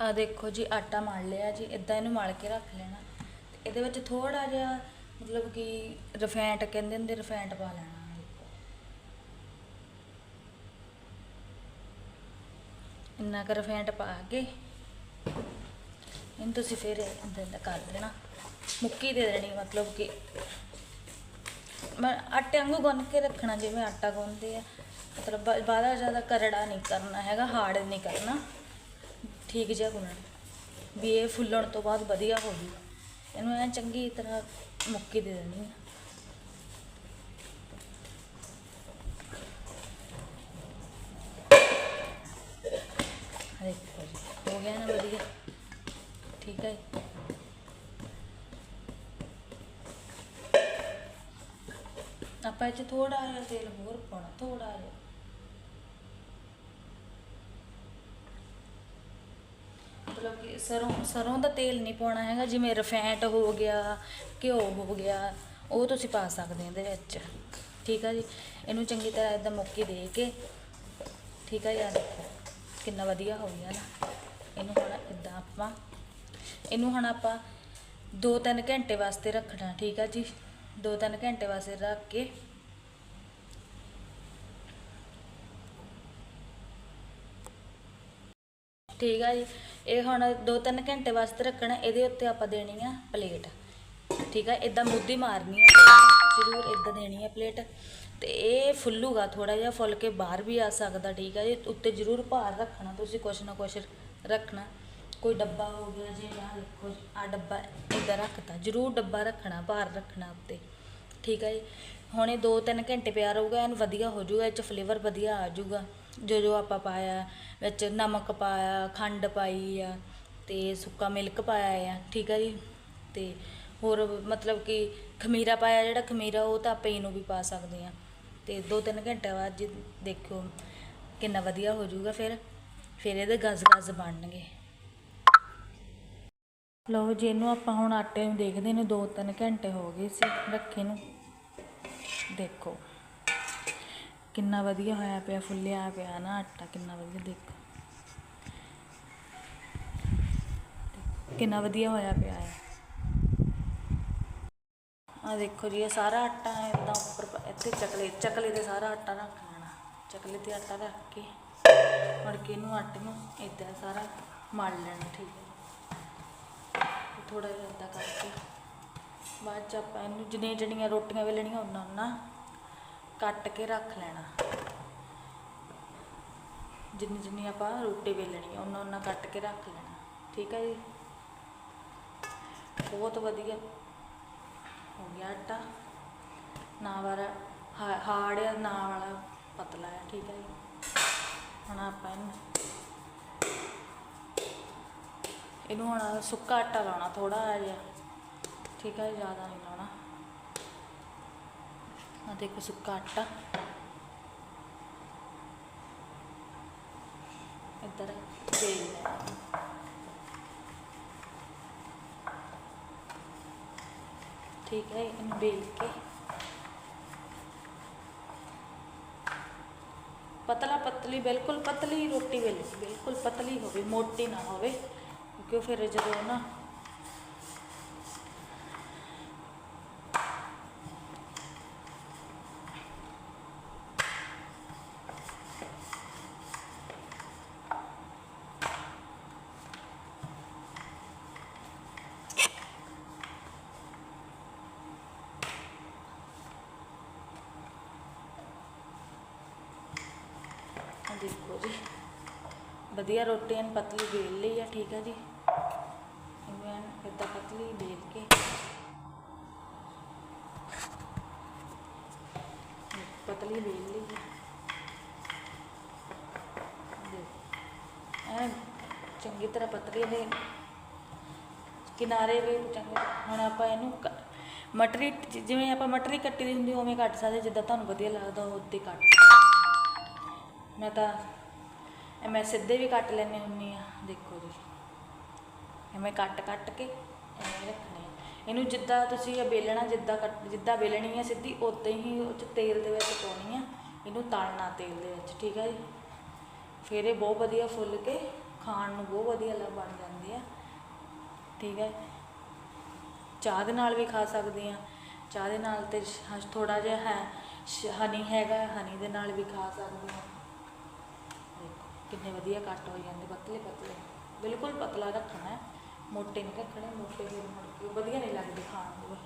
ਆ ਦੇਖੋ ਜੀ, ਆਟਾ ਮਲ ਲਿਆ ਜੀ ਇਦਾਂ ਇਹਨੂੰ ਮਲ ਕੇ ਰੱਖ ਲੈਣਾ। ਤੇ ਇਹਦੇ ਵਿੱਚ ਥੋੜਾ ਜਿਹਾ ਮਤਲਬ ਕਿ ਰਿਫਾਈਂਡ ਕਹਿੰਦੇ ਹੁੰਦੇ ਰਿਫਾਈਂਡ ਪਾ ਲੈਣਾ। ਇੰਨਾ ਕੁ ਰਿਫਾਈਂਡ ਪਾ ਕੇ ਇਹਨੂੰ ਤੁਸੀਂ ਫਿਰ ਇਦਾਂ ਦਾ ਕਰ ਦੇਣਾ। ਮੁੱਕੀ ਦੇ ਦੇਣੀ, ਮਤਲਬ ਕਿ ਮੈਂ ਆਟੇ ਵਾਂਗੂ ਗੁੰਨ ਕੇ ਰੱਖਣਾ, ਜਿਵੇਂ ਆਟਾ ਗੁੰਨਦੇ ਆ। ਮਤਲਬ ਬਾ- ਬਾਹਲਾ ਜ਼ਿਆਦਾ ਕਰੜਾ ਨਹੀਂ ਕਰਨਾ ਹੈਗਾ, ਹਾਰਡ ਨਹੀਂ ਕਰਨਾ। ਠੀਕ ਜਿਹਾ ਗੁੰਨਣਾ ਵੀ ਇਹ ਫੁੱਲਣ ਤੋਂ ਬਾਅਦ ਵਧੀਆ ਹੋ ਜੂ ਇਹਨੂੰ ਐ ਚੰਗੀ ਤਰ੍ਹਾਂ ਮੁੱਕੀ ਦੇ ਦੇਣੀ ਆ। ਦੇਖੋ ਜੀ, ਹੋ ਗਿਆ ਨਾ ਵਧੀਆ। ਠੀਕ ਹੈ ਜੀ। ਆਪਾਂ ਇਹ 'ਚ ਥੋੜਾ ਜਿਹਾ ਤੇਲ ਹੋਰ ਪਾਉਣਾ ਥੋੜਾ ਜਿਹਾ ਮਤਲਬ ਕਿ ਸਰੋਂ ਸਰੋਂ ਦਾ ਤੇਲ ਨਹੀਂ ਪਾਉਣਾ ਹੈਗਾ, ਜਿਵੇਂ ਰਿਫਾਈਂਡ ਹੋ ਗਿਆ, ਘਿਓ ਹੋ ਗਿਆ, ਉਹ ਤੁਸੀਂ ਪਾ ਸਕਦੇ ਇਹਦੇ ਵਿੱਚ। ਠੀਕ ਆ ਜੀ? ਇਹਨੂੰ ਚੰਗੀ ਤਰ੍ਹਾਂ ਇਦਾਂ ਮੁੱਕੀ ਦੇ ਕੇ, ਠੀਕ ਆ ਯਾਰ ਕਿੰਨਾ ਵਧੀਆ ਹੋ ਗਿਆ ਨਾ। ਇਹਨੂੰ ਹੁਣ ਇਦਾਂ ਆਪਾਂ, ਇਹਨੂੰ ਹੁਣ ਆਪਾਂ 2-3 ਘੰਟੇ ਵਾਸਤੇ ਰੱਖਣਾ, ਠੀਕ ਆ ਜੀ? 2-3 ਘੰਟੇ ਵਾਸਤੇ ਰੱਖ ਕੇ, ਠੀਕ ਆ ਜੀ? ਇਹ ਹੁਣ 2-3 ਘੰਟੇ ਵਾਸਤੇ ਰੱਖਣਾ, ਇਹਦੇ ਉੱਤੇ ਆਪਾਂ ਦੇਣੀ ਆ ਪਲੇਟ ਠੀਕ ਆ? ਇਦਾਂ ਮੁੱਦੀ ਮਾਰਨੀ ਆ, ਜ਼ਰੂਰ ਇਦਾਂ ਦੇਣੀ ਆ ਪਲੇਟ ਤੇ ਇਹ ਫੁੱਲੂਗਾ ਥੋੜਾ ਜਿਹਾ, ਫੁੱਲ ਕੇ ਬਾਹਰ ਵੀ ਆ ਸਕਦਾ, ਠੀਕ ਆ? ਜੀ ਉੱਤੇ ਜ਼ਰੂਰ ਭਾਰ ਰੱਖਣਾ, ਤੁਸੀਂ ਕੁਛ ਨਾ ਕੁਛ ਰੱਖਣਾ। ਕੋਈ ਡੱਬਾ ਹੋ ਗਿਆ ਜੇ, ਆਹ ਦੇਖੋ ਆ ਡੱਬਾ ਇਦਾਂ ਰੱਖਤਾ, ਜ਼ਰੂਰ ਡੱਬਾ ਰੱਖਣਾ, ਭਾਰ ਰੱਖਣਾ ਉੱਤੇ। ਠੀਕ ਹੈ ਜੀ? ਹੁਣ ਇਹ 2-3 ਘੰਟੇ ਪਿਆ ਰਹੂਗਾ, ਐਨ ਵਧੀਆ ਹੋ ਜਾਊਗਾ ਇਹ ਚ ਫਲੇਵਰ ਵਧੀਆ ਆ ਜਾਊਗਾ। ਜੋ ਜੋ ਆਪਾਂ ਪਾਇਆ, ਵਿੱਚ ਨਮਕ ਪਾਇਆ, ਖੰਡ ਪਾਈ ਆ ਅਤੇ ਸੁੱਕਾ ਮਿਲਕ ਪਾਇਆ ਆ, ਠੀਕ ਆ ਜੀ? ਅਤੇ ਹੋਰ ਮਤਲਬ ਕਿ ਖਮੀਰਾ ਪਾਇਆ, ਜਿਹੜਾ ਖਮੀਰਾ ਉਹ ਤਾਂ ਆਪਾਂ ਇਹਨੂੰ ਵੀ ਪਾ ਸਕਦੇ ਆ। ਤੇ 2-3 ਘੰਟੇ ਬਾਅਦ ਜੀ ਦੇਖਿਓ ਕਿੰਨਾ ਵਧੀਆ ਹੋ ਜਾਊਗਾ ਫਿਰ। ਫਿਰ ਇਹਦੇ ਗਜ਼-ਗਜ਼ ਬਣਨਗੇ। ਲਓ ਜੀ, ਇਹਨੂੰ ਆਪਾਂ ਹੁਣ ਆਟੇ ਨੂੰ ਦੇਖਦੇ ਨੇ 2-3 ਘੰਟੇ ਹੋ ਗਏ ਸੀ ਰੱਖੇ ਨੂੰ। ਦੇਖੋ। ਕਿੰਨਾ ਵਧੀਆ ਹੋਇਆ ਪਿਆ, ਫੁੱਲਿਆ ਪਿਆ ਨਾ ਆਟਾ, ਕਿੰਨਾ ਵਧੀਆ, ਦੇਖੋ। ਕਿੰਨਾ ਵਧੀਆ ਹੋਇਆ ਪਿਆ ਹੈ ਆ ਦੇਖੋ ਜੀ, ਇਹ ਸਾਰਾ ਆਟਾ ਇਦਾਂ ਉੱਪਰ ਇੱਥੇ ਚਕਲੇ ਚਕਲੇ ਤੇ ਸਾਰਾ ਆਟਾ ਰੱਖ ਲੈਣਾ। ਚਕਲੇ ਤੇ ਆਟਾ ਰੱਖ ਕੇ ਮੁੜ ਕੇ ਇਹਨੂੰ ਆਟੇ ਨੂੰ ਇਦਾਂ ਸਾਰਾ ਮਲ ਲੈਣਾ, ਠੀਕ ਹੈ। ਥੋੜਾ ਜਿਹਾ ਇਦਾਂ ਕਰਕੇ ਬਾਅਦ ਚ ਆਪਾਂ ਇਹਨੂੰ ਜਿੰਨੀਆਂ ਜਿਹੜੀਆਂ ਰੋਟੀਆਂ ਵੇਲਣੀਆਂ ਉਹਨਾਂ ਉਹਨਾਂ ਕੱਟ ਕੇ ਰੱਖ ਲੈਣਾ। ਜਿੰਨੀ ਜਿੰਨੀ ਆਪਾਂ ਰੋਟੀ ਵੇਲਣੀ ਆ ਉਹਨਾਂ ਉਹਨਾਂ ਕੱਟ ਕੇ ਰੱਖ ਲੈਣਾ। ਠੀਕ ਹੈ ਜੀ? ਬਹੁਤ ਵਧੀਆ। ਹੋ ਗਿਆ ਆਟਾ। ਨਾ ਵਾਲਾ ਹਾਰਡ ਆ ਨਾ ਵਾਲਾ ਪਤਲਾ ਆ ਠੀਕ ਹੈ ਜੀ? ਹੁਣ ਆਪਾਂ ਇਹਨੂੰ ਇਹਨੂੰ ਹੁਣ ਸੁੱਕਾ ਆਟਾ ਲਾਉਣਾ ਥੋੜਾ ਜਿਹਾ। ਠੀਕ ਹੈ ਜ਼ਿਆਦਾ ਨਹੀਂ ਲਾਉਣਾ। ਆ ਦੇਖੋ ਸੁੱਕਾ ਆਟਾ। ਇੱਧਰ ਵੇਲ ਲੈਣਾ ਠੀਕ ਹੈ, ਇਹਨੂੰ ਵੇਲ ਕੇ। ਪਤਲਾ ਪਤਲੀ, ਬਿਲਕੁਲ ਪਤਲੀ ਰੋਟੀ ਵੇਲ, ਬਿਲਕੁਲ ਪਤਲੀ ਹੋਵੇ, ਮੋਟੀ ਨਾ ਹੋਵੇ, ਕਿਉਂਕਿ ਫਿਰ ਜਦੋਂ ਨਾ ਦੇਖੋ ਜੀ। ਵਧੀਆ ਰੋਟੀ ਐਨ ਪਤਲੀ ਵੇਲ ਲਈ ਆ, ਠੀਕ ਹੈ ਜੀ। ਇਹਨੂੰ ਐਨ ਏਦਾਂ ਪਤਲੀ ਵੇਲ ਕੇ। ਪਤਲੀ ਵੇਲ ਲਈ ਆ। ਚੰਗੀ ਤਰ੍ਹਾਂ ਪਤਲੀ ਦੇ ਕਿਨਾਰੇ ਵੀ ਚੰਗੇ ਹੁਣ ਆਪਾਂ ਇਹਨੂੰ ਕ- ਮਟਰੀ, ਜਿਵੇਂ ਆਪਾਂ ਮਟਰੀ ਕੱਟੀ ਦੀ ਹੁੰਦੀ, ਉਵੇਂ ਕੱਟ ਸਕਦੇ ਜਿੱਦਾਂ ਤੁਹਾਨੂੰ ਵਧੀਆ ਲੱਗਦਾ ਉਹ ਉੱਤੇ ਕੱਟ ਮੈਂ ਤਾਂ ਐਵੇਂ ਸਿੱਧੇ ਵੀ ਕੱਟ ਲੈਣੇ ਹੁੰਨੀ ਆ ਦੇਖੋ ਜੀ ਐਵੇਂ ਕੱਟ ਕੱਟ ਕੇ ਐਵੇਂ ਰੱਖਣੇ ਆ। ਇਹਨੂੰ ਜਿੱਦਾਂ ਤੁਸੀਂ ਇਹ ਵੇਲਣਾ, ਜਿੱਦਾਂ ਕੱਟ, ਜਿੱਦਾਂ ਵੇਲਣੀ ਆ ਸਿੱਧੀ, ਉਦਾਂ ਹੀ ਉਹ ਚ ਤੇਲ ਦੇ ਵਿੱਚ ਪਾਉਣੀ ਆ। ਇਹਨੂੰ ਤਲਣਾ ਤੇਲ ਦੇ ਵਿੱਚ, ਠੀਕ ਹੈ ਜੀ? ਫਿਰ ਇਹ ਬਹੁਤ ਵਧੀਆ ਫੁੱਲ ਕੇ ਖਾਣ ਨੂੰ ਬਹੁਤ ਵਧੀਆ ਲੱਗ ਬਣ ਜਾਂਦੇ ਆ। ਠੀਕ ਹੈ ਚਾਹ ਦੇ ਨਾਲ ਵੀ ਖਾ ਸਕਦੇ ਆ। ਚਾਹ ਦੇ ਨਾਲ ਤੇ ਥੋੜਾ ਜਿਹਾ ਹੈ ਹਨੀ ਹੈਗਾ, ਹਨੀ ਦੇ ਨਾਲ ਵੀ ਖਾ ਸਕਦੇ ਆ। ਕਿੰਨੇ ਵਧੀਆ ਕੱਟ ਹੋ ਜਾਂਦੇ, ਪਤਲੇ ਪਤਲੇ। ਬਿਲਕੁਲ ਪਤਲਾ ਰੱਖਣਾ ਹੈ। ਮੋਟੇ ਨਹੀਂ ਰੱਖਣੇ, ਮੋਟੇ ਫਿਰ ਮੁੜ ਕੇ। ਵਧੀਆ ਨਹੀਂ ਲੱਗਦੇ ਖਾਣ ਨੂੰ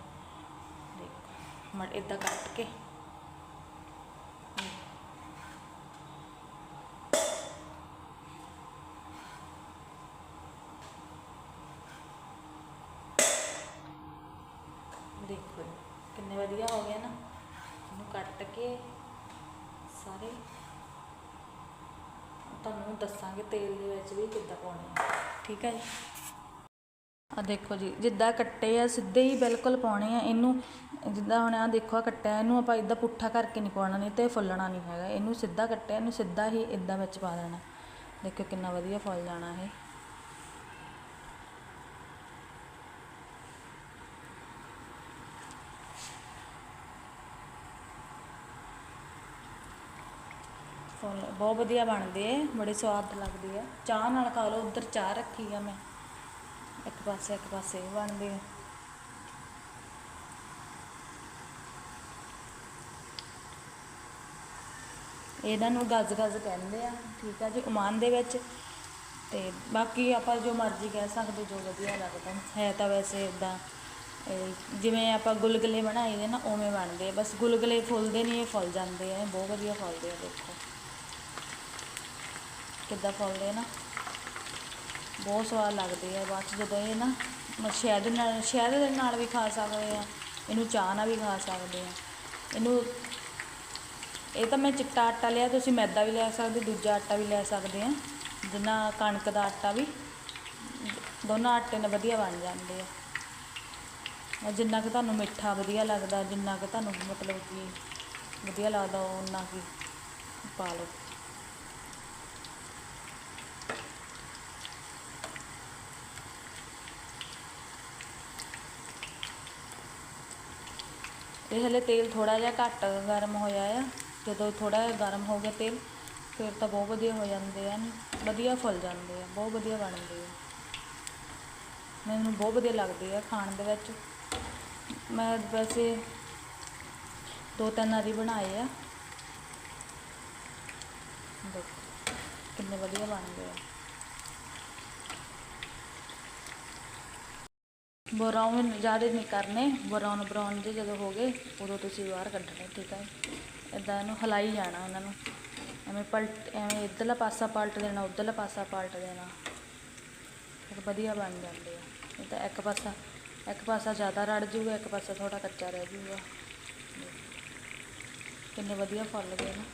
ਦੇਖੋ, ਮੜ ਇਦਾਂ ਕੱਟ ਕੇ। ਦੇਖੋ ਕਿੰਨੇ ਵਧੀਆ ਹੋ ਗਏ ਨਾ। ਇਹਨੂੰ ਕੱਟ ਕੇ ਸਾਰੇ ਤੁਹਾਨੂੰ ਦੱਸਾਂਗੇ ਤੇਲ ਦੇ ਵਿੱਚ ਵੀ ਕਿੱਦਾਂ ਪਾਉਣੇ ਆ। ਠੀਕ ਹੈ ਜੀ? ਆ ਦੇਖੋ ਜੀ, ਜਿੱਦਾਂ ਕੱਟੇ ਆ, ਸਿੱਧੇ ਹੀ ਬਿਲਕੁਲ ਪਾਉਣੇ ਆ। ਇਹਨੂੰ ਜਿੱਦਾਂ ਹੁਣ ਆ ਦੇਖੋ ਆ ਕੱਟਿਆ, ਇਹਨੂੰ ਆਪਾਂ ਇਦਾਂ ਪੁੱਠਾ ਕਰਕੇ ਨਹੀਂ ਪਾਉਣਾ, ਨਹੀਂ ਤੇ ਫੁੱਲਣਾ ਨਹੀਂ ਹੈਗਾ। ਇਹਨੂੰ ਸਿੱਧਾ ਕੱਟਿਆ, ਇਹਨੂੰ ਸਿੱਧਾ ਹੀ ਇਦਾਂ ਵਿੱਚ ਪਾ ਦੇਣਾ। ਦੇਖੋ ਕਿੰਨਾ ਵਧੀਆ ਫੁੱਲ ਜਾਣਾ ਇਹ। ਫੁੱਲ ਬਹੁਤ ਵਧੀਆ ਬਣਦੇ ਹੈ ਬੜੇ ਸਵਾਦ ਲੱਗਦੇ ਹੈ ਚਾਹ ਨਾਲ ਖਾ ਲਓ, ਉੱਧਰ ਚਾਹ ਰੱਖੀ ਆ ਮੈਂ। ਇੱਕ ਪਾਸੇ ਇੱਕ ਪਾਸੇ ਇਹ ਬਣਦੇ ਆ। ਇਹਨਾਂ ਨੂੰ ਗੱਜ ਗੱਜ ਕਹਿੰਦੇ ਆ, ਠੀਕ ਆ ਜੀ, ਉਮਾਨ ਦੇ ਵਿੱਚ। ਤੇ ਬਾਕੀ ਆਪਾਂ ਜੋ ਮਰਜ਼ੀ ਕਹਿ ਸਕਦੇ, ਜੋ ਵਧੀਆ ਲੱਗਦਾ। ਹੈ ਤਾਂ ਵੈਸੇ ਇਦਾਂ ਜਿਵੇਂ ਆਪਾਂ ਗੁਲਗੁਲੇ ਬਣਾਏ ਦੇ ਨਾ, ਉਵੇਂ ਬਣਦੇ ਬਸ ਗੁਲਗੁਲੇ ਫੁੱਲਦੇ ਨਹੀਂ, ਇਹ ਫੁੱਲ ਜਾਂਦੇ ਆ। ਬਹੁਤ ਵਧੀਆ ਫੁੱਲਦੇ ਆ, ਦੇਖੋ। ਕਿੱਦਾਂ ਫੁੱਲਦੇ ਆ ਨਾ। ਬਹੁਤ ਸਵਾਦ ਲੱਗਦੇ ਆ ਬਾਅਦ 'ਚ ਜਦੋਂ ਇਹ ਨਾ ਮ- ਸ਼ਹਿਦ ਨਾਲ, ਸ਼ਹਿਦ ਦੇ ਨਾਲ ਵੀ ਖਾ ਸਕਦੇ ਆ, ਇਹਨੂੰ ਚਾਹ ਨਾਲ ਵੀ ਖਾ ਸਕਦੇ ਆ। ਇਹਨੂੰ, ਇਹ ਤਾਂ ਮੈਂ ਚਿੱਟਾ ਆਟਾ ਲਿਆ, ਤੁਸੀਂ ਮੈਦਾ ਵੀ ਲੈ ਸਕਦੇ, ਦੂਜਾ ਆਟਾ ਵੀ ਲੈ ਸਕਦੇ ਆ, ਜਿੰਨਾ ਕਣਕ ਦਾ ਆਟਾ ਵੀ, ਦੋਨਾਂ ਆਟੇ ਨਾਲ ਵਧੀਆ ਬਣ ਜਾਂਦੇ ਆ। ਜਿੰਨਾ ਕਿ ਤੁਹਾਨੂੰ ਮਿੱਠਾ ਵਧੀਆ ਲੱਗਦਾ, ਜਿੰਨਾ ਕਿ ਤੁਹਾਨੂੰ ਮਤਲਬ ਕਿ ਵਧੀਆ ਲੱਗਦਾ ਉਹ ਉਨਾ ਕੀ ਪਾ ਲਓ। ਇਹ ਹਲੇ ਤੇਲ ਥੋੜਾ ਜਿਹਾ ਘੱਟ ਗਰਮ ਹੋਇਆ ਆ। ਜਦੋਂ ਥੋੜਾ ਜਿਹਾ ਗਰਮ ਹੋ ਗਿਆ ਤੇਲ, ਫਿਰ ਤਾਂ ਬਹੁਤ ਵਧੀਆ ਹੋ ਜਾਂਦੇ ਆ ਵਧੀਆ ਫੁੱਲ ਜਾਂਦੇ ਆ, ਬਹੁਤ ਵਧੀਆ ਬਣਦੇ ਆ। ਮੈਨੂੰ ਬਹੁਤ ਵਧੀਆ ਲੱਗਦੇ ਆ ਖਾਣ ਦੇ ਵਿੱਚ। ਮੈਂ ਵੈਸੇ ਦੋ ਤਿੰਨ ਵਾਰੀ ਬਣਾਏ ਆ। ਦੇਖੋ ਕਿੰਨੇ ਵਧੀਆ ਬਣਦੇ ਆ। ਬਰਾਊਨ ਜ਼ਿਆਦਾ ਨਹੀਂ ਕਰਨੇ ਬਰਾਉਨ ਬਰਾਊਨ ਜੇ ਜਦੋਂ ਹੋ ਗਏ, ਉਦੋਂ ਤੁਸੀਂ ਬਾਹਰ ਕੱਢਣੇ, ਠੀਕ ਹੈ ਇਦਾਂ ਇਹਨੂੰ ਹਿਲਾਈ ਜਾਣਾ ਉਹਨਾਂ ਨੂੰ। ਐਵੇਂ ਪਲਟ, ਐਵੇਂ ਇੱਧਰਲਾ ਪਾਸਾ ਪਲਟ ਦੇਣਾ, ਉੱਧਰਲਾ ਪਾਸਾ ਪਲਟ ਦੇਣਾ। ਫਿਰ ਵਧੀਆ ਬਣ ਜਾਂਦੇ ਆ। ਇਹ ਤਾਂ ਇੱਕ ਪਾਸਾ ਇੱਕ ਪਾਸਾ ਜ਼ਿਆਦਾ ਰੜ ਜੂਗਾ ਇੱਕ ਪਾਸਾ ਥੋੜਾ ਕੱਚਾ ਰਹਿ ਜੂਗਾ ਕਿੰਨੇ ਵਧੀਆ ਫੁੱਲ ਗਏ ਨਾ।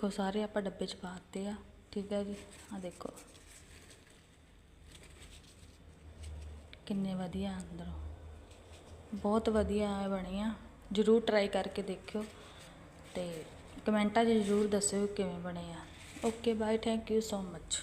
ਦੇਖੋ ਸਾਰੇ ਆਪਾਂ ਡੱਬੇ 'ਚ ਪਾ ਦਿੱਤੇ ਆ, ਠੀਕ ਹੈ ਜੀ ਆ ਦੇਖੋ। ਕਿੰਨੇ ਵਧੀਆ ਅੰਦਰੋਂ। ਬਹੁਤ ਵਧੀਆ ਬਣੇ ਆ, ਜਰੂਰ ਟਰਾਈ ਕਰਕੇ ਦੇਖਿਓ ਤੇ ਕਮੈਂਟਾਂ 'ਚ ਜਰੂਰ ਦੱਸਿਓ ਕਿਵੇਂ ਬਣੇ ਆ। Okay bye thank you so much